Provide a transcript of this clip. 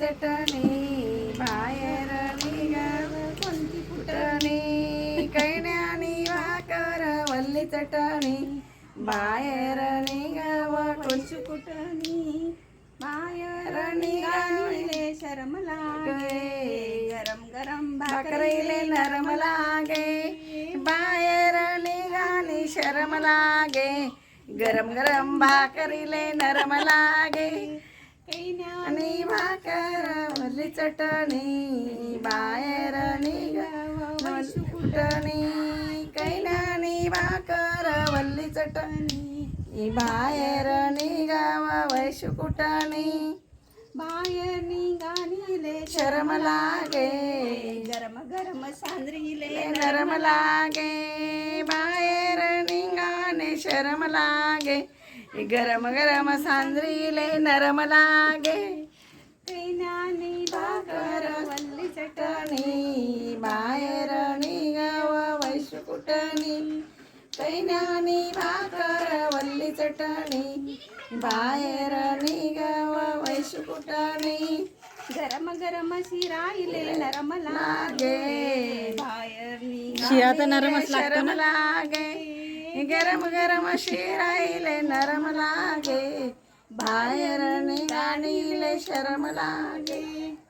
चटणी बाहेर निघाव कोणती फुटणी? कैण्यानी भाकर वल्ली चटणी. बाहेर निघाव कोणची कुटणी बाहेर निघावले शरम लागे गरम गरम भाकरीले नरम लागे बाहेर निघाली शरम लागे गरम गरम भाकरीले नरम लागे आणि भाकर वल्ली चटणी बाहेर निघाव कुटणी कैनानी भाकर वल्ली चटणी बाहेर निघाव वैशू कुटणी. बाहेर निघालीले शरम लागे. गरम गरम सांद्रीले नरम लागे. बाहेर निघाने शरम लागे. गरम गरम सांद्रीले नरम लागे. कैनानी भाकर वल्ली चटणी बाहेर निघाव वैशू कुटणी. कैन्यानी भाकर वल्ली चटणी बाहेर निघाव वैशू कुटणी. गरम गरम शिराईले नरम लागे. बाहेर शिरा तर नरमच शरम लागे गरम गरम शिरायले नरम लागे. बाहेर निघाणीले शरम लागे.